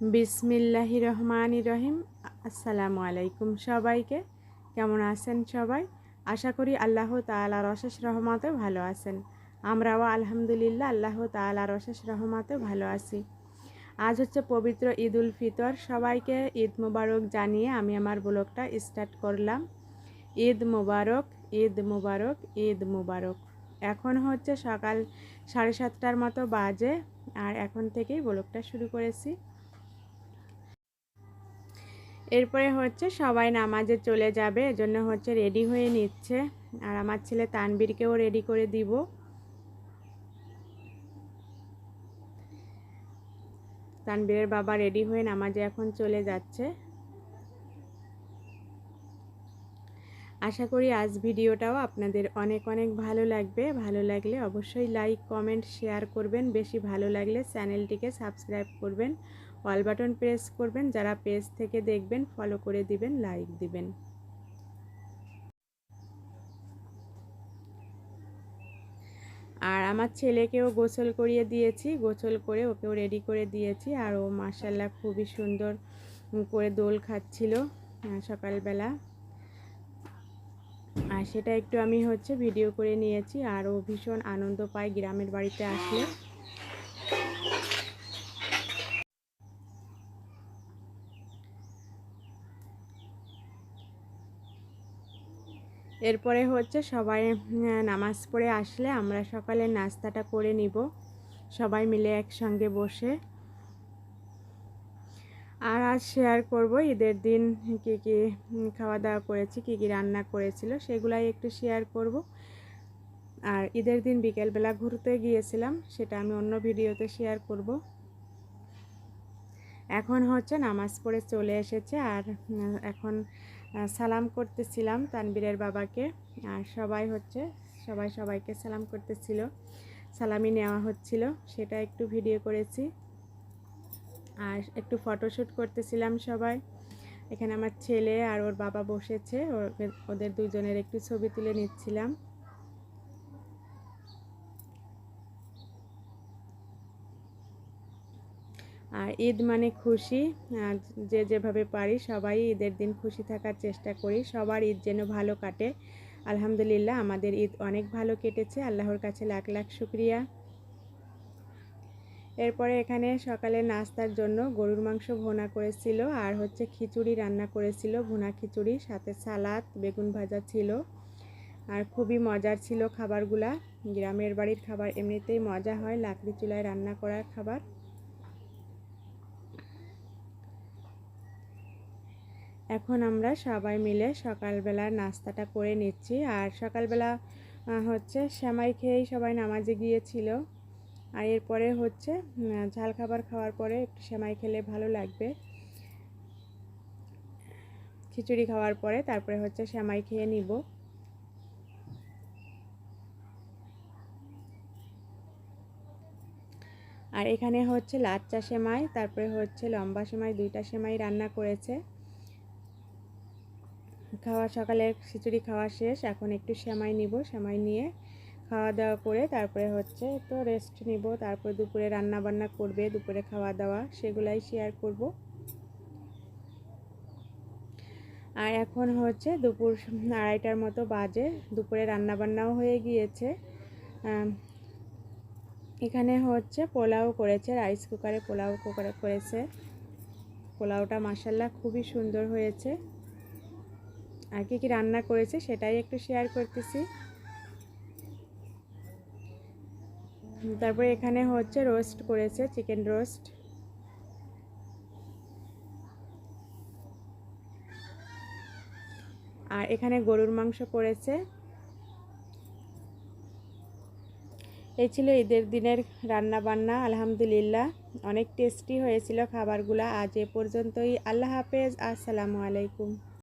বিসমিল্লাহি রহমান রহিম। আসসালামু আলাইকুম সবাইকে। কেমন আছেন সবাই? আশা করি আল্লাহ তালার অশেষ রহমাতে ভালো আছেন। আমরাও আলহামদুলিল্লাহ আল্লাহ তালার অশেষ রহমাতে ভালো আছি। আজ হচ্ছে পবিত্র ঈদ উল ফিতর। সবাইকে ঈদ মোবারক জানিয়ে আমি আমার ব্লগটা স্টার্ট করলাম। ঈদ মোবারক ঈদ মোবারক ঈদ মোবারক। এখন হচ্ছে সকাল সাড়ে সাতটার মতো বাজে। আর এখন থেকেই ব্লগটা শুরু করেছি। এরপরে হচ্ছে সবাই নামাজে চলে যাবে, এজন্য হচ্ছে রেডি হয়ে নিচ্ছে। আর আমার ছেলে তানবীরকেও রেডি করে দিব। তানবীরের বাবা রেডি হয়ে নামাজে এখন চলে যাচ্ছে। আশা করি আজ ভিডিওটাও আপনাদের অনেক অনেক ভালো লাগবে। ভালো লাগলে অবশ্যই লাইক কমেন্ট শেয়ার করবেন। বেশি ভালো লাগলে চ্যানেলটিকে সাবস্ক্রাইব করবেন। অল বাটন প্রেস করবেন। যারা পেজ থেকে দেখবেন ফলো করে দিবেন লাইক দিবেন। আর আমার ছেলেকেও গোসল করিয়ে দিয়েছি। গোসল করে ওকেও রেডি করে দিয়েছি। আর ও মার্শাল্লাহ খুবই সুন্দর করে দোল খাচ্ছিল সকালবেলা। আর সেটা একটু আমি হচ্ছে ভিডিও করে নিয়েছি। আর ও ভীষণ আনন্দ পায় গ্রামের বাড়িতে আসলে। এরপরে হচ্ছে সবাই নামাজ পড়ে আসলে আমরা সকালে নাস্তাটা করে নিব। সবাই মিলে একসঙ্গে বসে। আর আজ শেয়ার করব ঈদের দিন কী কী খাওয়া দাওয়া করেছি, কী কী রান্না করেছিল, সেগুলাই একটু শেয়ার করব। আর ঈদের দিন বিকেলবেলা ঘুরতে গিয়েছিলাম, সেটা আমি অন্য ভিডিওতে শেয়ার করব। এখন হচ্ছে নামাজ পড়ে চলে এসেছে আর এখন সালাম করতেছিলাম তানবীরের বাবাকে। আর সবাই হচ্ছে, সবাই সবাইকে সালাম করতেছিল সালামি নেওয়া হচ্ছিল, সেটা একটু ভিডিও করেছি। আর একটু ফটোশ্যুট করতেছিলাম সবাই। এখানে আমার ছেলে আর ওর বাবা বসেছে ওদের দুজনের একটু ছবি তুলে নিচ্ছিলাম। আর ঈদ মানে খুশি যে যেভাবে পারি সবাই ঈদের দিন খুশি থাকার চেষ্টা করি, সবার ঈদ যেন ভালো কাটে। আলহামদুলিল্লাহ, আমাদের ঈদ অনেক ভালো কেটেছে, আল্লাহর কাছে লাখ লাখ শুক্রিয়া। এরপরে এখানে সকালে নাস্তার জন্য গরুর মাংস ভোনা করেছিল আর হচ্ছে খিচুড়ি রান্না করেছিল, ভুনা খিচুড়ি, সাথে সালাদ, বেগুন ভাজা ছিল। আর খুবই মজার ছিল খাবারগুলা। গ্রামের বাড়ির খাবার এমনিতেই মজা হয়, লাকড়ি চুলায় রান্না করার খাবার। এখন আমরা সবাই মিলে সকালবেলার নাস্তাটা করে নিচ্ছি। আর সকালবেলা হচ্ছে সেমাই খেয়েই সবাই নামাজে গিয়েছিল। আর এরপরে হচ্ছে ঝাল খাবার খাওয়ার পরে একটু সেমাই খেলে ভালো লাগবে। খিচুড়ি খাওয়ার পরে তারপরে হচ্ছে সেমাই খেয়ে নিব। আর এখানে হচ্ছে লাচ্চা সেমাই, তারপরে হচ্ছে লম্বা সেমাই, দুইটা সেমাই রান্না করেছে। খাওয়া সকালে খিচুড়ি খাওয়া শেষ, এখন একটু সেমাই নিব, সেমাই নিয়ে খাওয়া দাওয়া করে তারপরে হচ্ছে তো রেস্ট নিব, তারপরে দুপুরে রান্না বান্না করবে, দুপুরে খাওয়া দাওয়া সেগুলাই শেয়ার করব। আর এখন হচ্ছে দুপুর আড়াইটার মতো বাজে, দুপুরে রান্না বান্নাও হয়ে গিয়েছে। এখানে হচ্ছে পোলাও করেছে রাইস কুকারে পোলাও কুকারে করেছে। পোলাওটা মাসাল্লাহ খুবই সুন্দর হয়েছে। আর কী কী রান্না করেছে সেটাই একটু শেয়ার করতেছি। তারপরে এখানে হচ্ছে রোস্ট করেছে, চিকেন রোস্ট। আর এখানে গরুর মাংস করেছে এই ছিল ঈদের দিনের রান্না বান্না আলহামদুলিল্লাহ। অনেক টেস্টি হয়েছিল খাবারগুলো। আজ এ পর্যন্তই। আল্লাহ হাফেজ। আসসালামু আলাইকুম।